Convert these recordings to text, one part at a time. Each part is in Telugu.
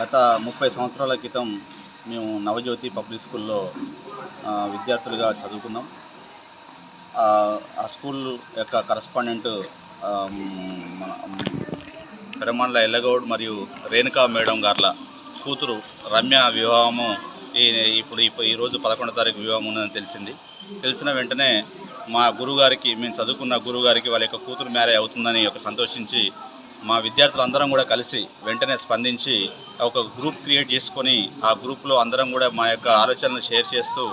గత ముప్పై సంవత్సరాల క్రితం మేము నవజ్యోతి పబ్లిక్ స్కూల్లో విద్యార్థులుగా చదువుకున్నాం. ఆ, స్కూల్ యొక్క కరస్పాండెంట్ పెరమండల ఎల్లగౌడ్ మరియు రేణుకా మేడం గార్ల కూతురు రమ్య వివాహము ఈ ఇప్పుడు ఇప్పుడు ఈరోజు పదకొండో తారీఖు వివాహం ఉందని తెలిసింది. తెలిసిన వెంటనే మా గురుగారికి మేము చదువుకున్న గురుగారికి వాళ్ళ యొక్క కూతురు మ్యారేజ్ అవుతుందని ఒక సంతోషించి మా విద్యార్థులందరం కూడా కలిసి వెంటనే స్పందించి ఒక గ్రూప్ క్రియేట్ చేసుకొని ఆ గ్రూప్లో అందరం కూడా మా యొక్క ఆలోచనలు షేర్ చేస్తూ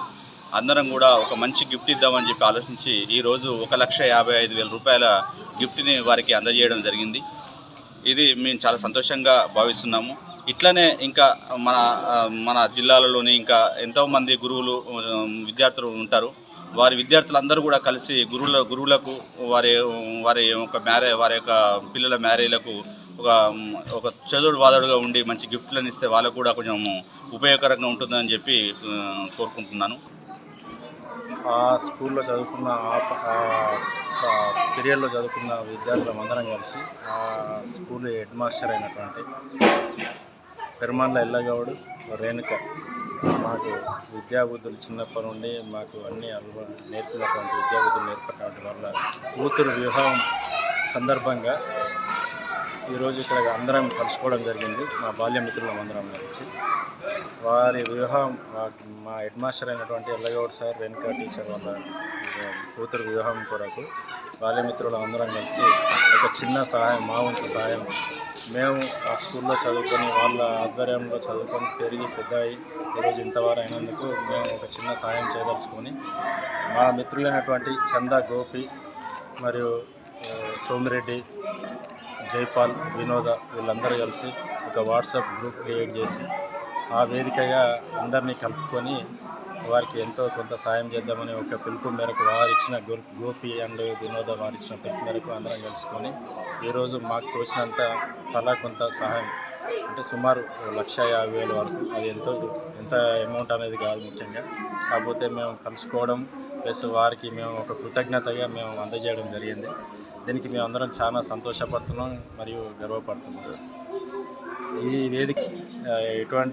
అందరం కూడా ఒక మంచి గిఫ్ట్ ఇద్దామని చెప్పి ఆలోచించి ఈరోజు ఒక లక్ష యాభై ఐదు వేల రూపాయల గిఫ్ట్ని వారికి అందజేయడం జరిగింది. ఇది మేము చాలా సంతోషంగా భావిస్తున్నాము. ఇట్లనే ఇంకా మన మన జిల్లాలలోని ఇంకా ఎంతోమంది గురువులు విద్యార్థులు ఉంటారు. వారి విద్యార్థులందరూ కూడా కలిసి గురువుల గురువులకు వారి వారి యొక్క మ్యారే వారి యొక్క పిల్లల మ్యారేజ్లకు ఒక ఒక చదువుడు వాదడుగా ఉండి మంచి గిఫ్ట్లను ఇస్తే వాళ్ళకు కూడా కొంచెం ఉపయోగకరంగా ఉంటుందని చెప్పి కోరుకుంటున్నాను. ఆ స్కూల్లో చదువుకున్న ఆ పీరియడ్లో చదువుకున్న విద్యార్థులం అందరం కలిసి ఆ స్కూల్ హెడ్ మాస్టర్ అయినటువంటి పెరుమాన్ల ఎల్లగౌడ్ రేణుక మాకు విద్యాబుద్ధులు చిన్నప్పటి నుండి మాకు అన్ని అలవాటు నేర్పినటువంటి విద్యాబుద్ధులు నేర్పినటువంటి వల్ల కూతురు వివాహం సందర్భంగా ఈరోజు ఇక్కడ అందరం కలుసుకోవడం జరిగింది. మా బాల్య మిత్రులం అందరం కలిసి వారి వివాహం మా- హెడ్ మాస్టర్ అయినటువంటి ఎల్లగౌడ్ సార్ రేణుకా టీచర్ వాళ్ళ కూతురు వివాహం కొరకు బాల్యమిత్రులు అందరం కలిసి ఒక చిన్న సహాయం మా వంతు సహాయం. మేము ఆ స్కూల్లో చదువుకొని వాళ్ళ ఆధ్వర్యంలో చదువుకొని పెరిగి పెద్ద ఈరోజు ఇంతవారు అయినందుకు మేము ఒక చిన్న సహాయం చేయదలుచుకొని మా మిత్రులైనటువంటి చందా గోపి మరియు సోమిరెడ్డి జైపాల్ వినోద వీళ్ళందరూ కలిసి ఒక వాట్సాప్ గ్రూప్ క్రియేట్ చేసి ఆ వేదికగా అందరినీ కలుపుకొని వారికి ఎంతో కొంత సాయం చేద్దామని ఒక పిలుపు మేరకు వారు ఇచ్చిన గో- గోపి అండ్ వినోద వారు ఇచ్చిన పిలుపు మేరకు అందరం కలుసుకొని ఈరోజు మాకు తోచినంత తలా కొంత సహాయం అంటే సుమారు లక్ష యాభై వేల వరకు. అది ఎంతో ఎంత అమౌంట్ అనేది కాదు ముఖ్యంగా. కాకపోతే మేము కలుసుకోవడం ప్లస్ వారికి మేము ఒక కృతజ్ఞతగా మేము అందజేయడం జరిగింది. దీనికి మేము అందరం చాలా సంతోషపడుతున్నాం మరియు గర్వపడుతున్నాం. ఈ వేదిక ఎటువంటి